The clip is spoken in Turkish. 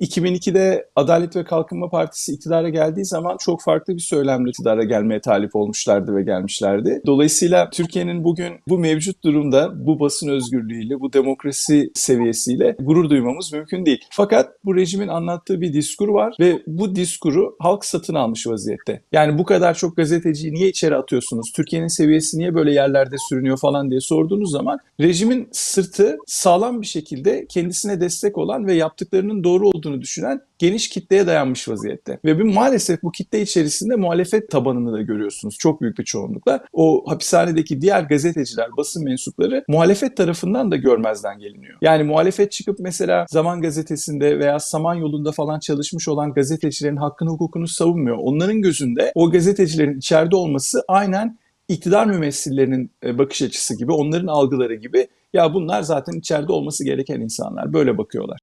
2002'de Adalet ve Kalkınma Partisi iktidara geldiği zaman çok farklı bir söylemle iktidara gelmeye talip olmuşlardı ve gelmişlerdi. Dolayısıyla Türkiye'nin bugün bu mevcut durumda bu basın özgürlüğüyle, bu demokrasi seviyesiyle gurur duymamız mümkün değil. Fakat bu rejimin anlattığı bir diskur var ve bu diskuru halk satın almış vaziyette. Yani bu kadar çok gazeteciyi niye içeri atıyorsunuz? Türkiye'nin seviyesi niye böyle yerlerde sürünüyor falan diye sorduğunuz zaman rejimin sırtı sağlam bir şekilde kendisine destek olan ve yaptıklarının doğru olduğunu düşünen geniş kitleye dayanmış vaziyette. Ve bir maalesef bu kitle içerisinde muhalefet tabanını da görüyorsunuz çok büyük bir çoğunlukla. O hapishanedeki diğer gazeteciler, basın mensupları muhalefet tarafından da görmezden geliniyor. Yani muhalefet çıkıp mesela Zaman Gazetesi'nde veya Samanyolu'nda falan çalışmış olan gazetecilerin hakkını hukukunu savunmuyor. Onların gözünde o gazetecilerin içeride olması aynen iktidar mümessillerinin e, bakış açısı gibi, onların algıları gibi ya bunlar zaten içeride olması gereken insanlar. Böyle bakıyorlar.